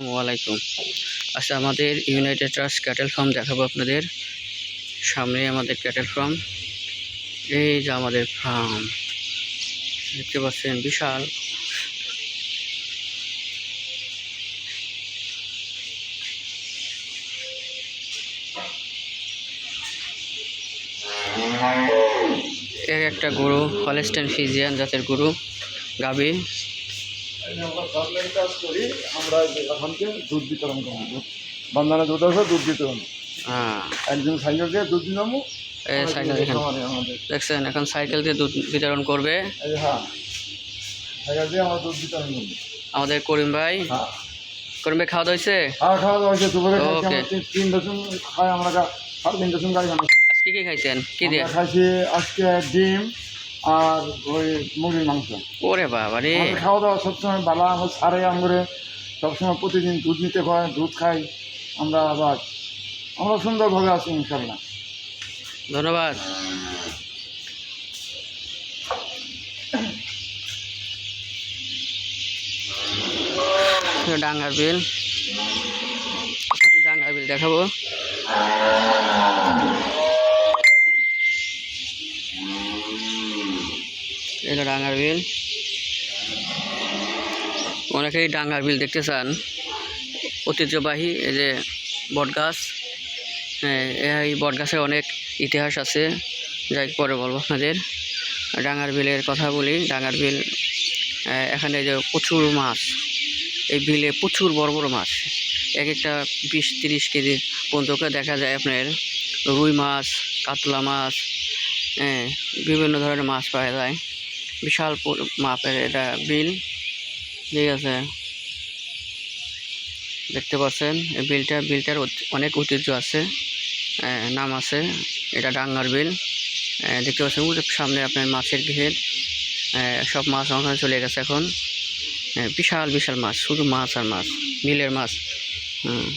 ওয়ালাইকুম আচ্ছা আমাদের ইউনাইটেড ট্রাস্ট ক্যাটেল ফার্ম দেখাবো আপনাদের। সামনে আমাদের ক্যাটেল ফার্ম এই যে আমাদের ফার্ম দেখতে পাচ্ছেন, বিশাল। এক একটা গরু হলেস্টেন ফিজিয়ান জাতের গরু গাবি আমরা সরকারি কাজ করি আমরা এখনকে দুধ বিতরণ করব দুধ। বন্ধনে দুধ আছে দুধ বিতরণ হ্যাঁ। একজন সাইকেল দিয়ে দুধ দিলাম সাইকেল আমাদের দেখছেন এখন সাইকেল দিয়ে দুধ বিতরণ করবে। হ্যাঁ। সাইকেল দিয়ে আমরা দুধ বিতরণ করব। আমাদের করিম ভাই। হ্যাঁ। করিম ভাই খাওয়া দাওয়া হয়েছে? খাওয়া দাওয়া হয়েছে। দুপুরে খাইছি Okay. আমরা তিন- তিন দশম খাই আমরা সাড়ে তিন দশম গাড়ি আজকে কি খাইছেন? কি দিয়ে? খাইছি আজকে ডিম আর ওই মুরগির মাংস। ওরে বাবা রে। খাওয়া দাওয়া সবসময় বালা আমার সারে আমরে সবসময় প্রতিদিন দুধ নিতে হয় দুধ খাই আমরা আবার আমরা সুন্দরভাবে আছি ইনশাল্লাহ। ধন্যবাদ। ডাঙ্গার বিল। ডাঙ্গার বিল দেখাবো। এটা ডাঙ্গার বিল। অনেকেই ডাঙ্গার বিল দেখতে চান। ঐতিহ্যবাহী এই যে বটগাছ হ্যাঁ এই বটগাছে অনেক ইতিহাস আছে। যাই পরে বলব আপনাদের। ডাঙ্গার বিলের কথা বলি। ডাঙ্গার বিল এখানে যে প্রচুর মাছ। এই বিলে প্রচুর বড় বড় মাছ। এক একটা বিশ তিরিশ কেজি পর্যন্ত দেখা যায় আপনার। রুই মাছ, কাতলা মাছ হ্যাঁ বিভিন্ন ধরনের মাছ পাওয়া যায়। বিশাল মাপের এটা বিল। ঠিক আছে। দেখতে পাচ্ছেন, এই বিলটা, বিলটার অনেক ঐতিহ্য আছে নাম আছে, এটা ডাঙ্গার বিল। দেখতে পাচ্ছেন সামনে আপনার মাছের ঘের। সব মাছ ওখানে চলে গেছে এখন। বিশাল বিশাল মাছ, শুধু মাছ আর মাছ, বিলের মাছ। হুম।